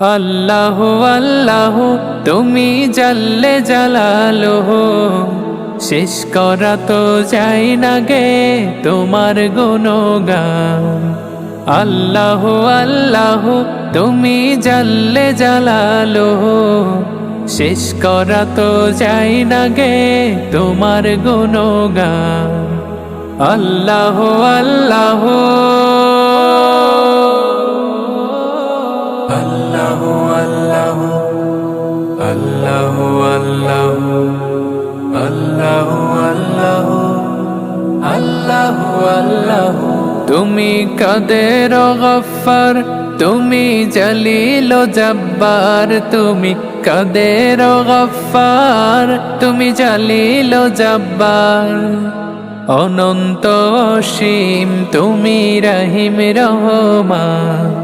আল্লাহ আল্লাহ, তুমি জাল্লে জালালো শেষ করা তো যাই না গে তোমার গুণগান। আল্লাহ আল্লাহ, তুমি জাল্লে জালালো শেষ করা তো যাই না গে তোমার গুণগান। আল্লাহ আল্লাহ। তুমি কাদের গফার তুমি জলিল জব্বার, তুমি কাদের গফার তুমি জলিল জব্বার। অনন্ত সীম তুমি রহিম রহমান।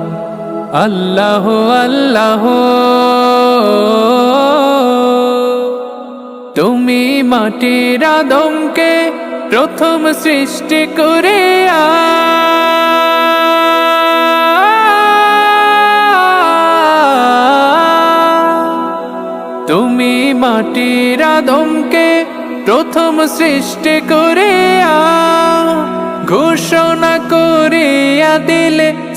আল্লাহ আল্লাহ। তুমি মাটির আদমকে প্রথম সৃষ্টি করে তুমি মাটির আদমকে প্রথম সৃষ্টি করে ঘোষণা করিয়া দিলে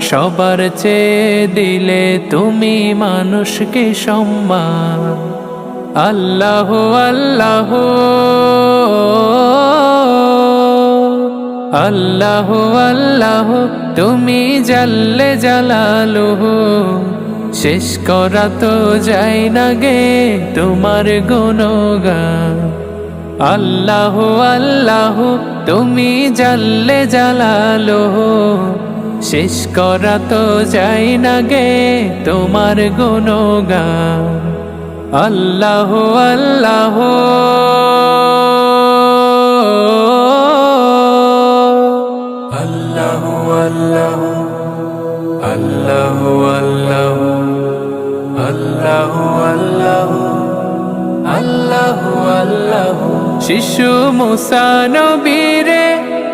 সবার চেয়ে দিলে তুমি মানুষকে সম্মান। আল্লাহ আল্লাহ। আল্লাহ আল্লাহ। তুমি জাল্লে জালালু শেষ করা তো যায় না গে তোমার গুণগান। আল্লাহ আল্লাহ। তুমি জাল্লে জালালো শেষ করা তো যায় না গে তোমার গুণগান। আল্লাহ আল্লাহ। আল্লাহ আল্লাহ। আল্লাহ আল্লাহ। আল্লাহ আল্লাহ। আল্লাহ আল্লাহ। শিশু মুসা নবীরে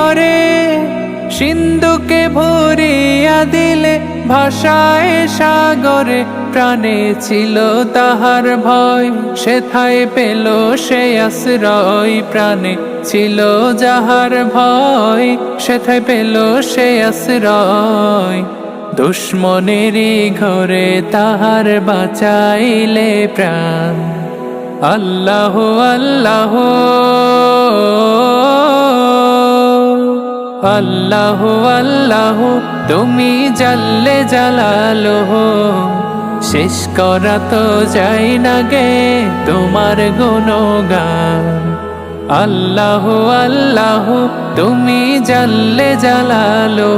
ডরে সিন্ধুকে ভরিয়া দিলে ভাষায় সাগরে প্রাণে ছিল তাহার ভয়। সেথায় পেল সে আশ্রয়, প্রাণে ছিল যাহার ভয়। সেথায় পেল সে আশ্রয়। দুশ্মনেরই ঘরে তাহার বাঁচাইলে প্রাণ। আল্লাহ আল্লাহ। আল্লাহ আল্লাহ, তুমি জাল্লে জালালো শেষ করা তো যাই না গে তোমার গুণগান। আল্লাহ আল্লাহ, তুমি জাল্লে জালালো